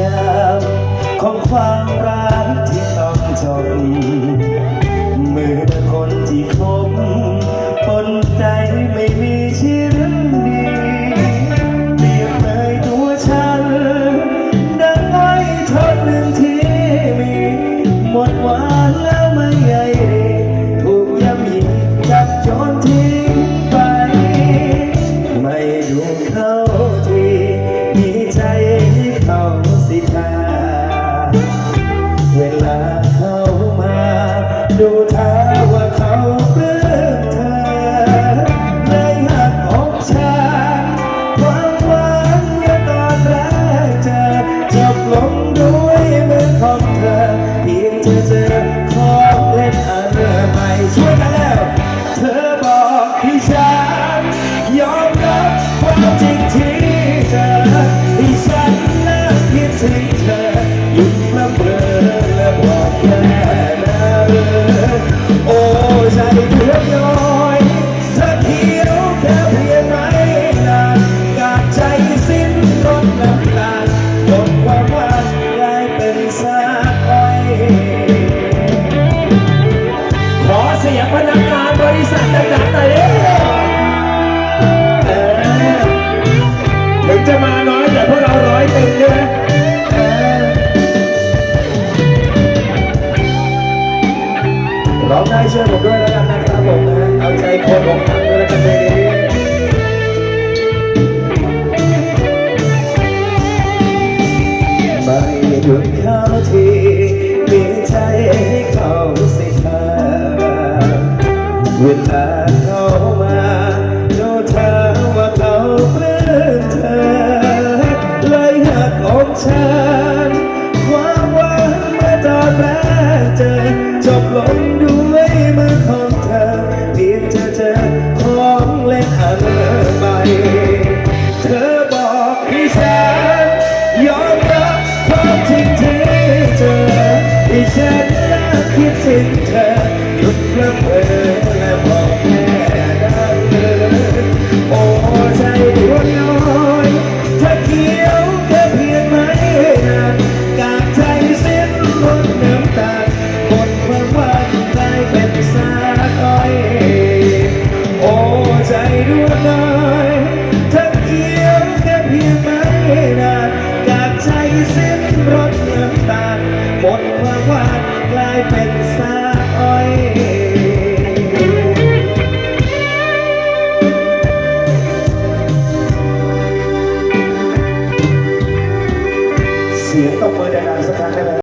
ยามของความรักที่ต้องจบเมื่อคนที่คบปนใจไม่มีชิ้นดีเปลี่ยนเลยตัวฉัน ดังไอ้ทอดหนึ่งที่มีหมดวัน ความจริงที่เจอให้ฉันเลิกคิดถึงเธอหยุดละเมอและบอกแค่นั้นโอ้ใจเดือดย้อยเธอเที่ยวแค่เพียงไหนนานกาดใจสิ้นรถน้ำตาลหมดความหวังกลายเป็นซากอ้อยขอเสียงพนักงานบริษัทดังๆหน่อย จะมาน้อยแต่พวกเราร้อยเต็มใช่ไหมเร้องได้ช่วยผมด้วยแล้วกันนะครับผมนะเอาใจคนอกหักด้วยแล้วกันเพลงนี้ไม่หยุดเขาทีมีใจให้เขาสิทาเวลา ฉันความหวังเมื่อตอนแรกเจอจบลงด้วยมือของเธอเพียงเธอเจอของเล่นอันใหม่เธอบอกให้ฉันยอมรับความจริงที่เจอที่ฉันน่าคิดถึงเธอ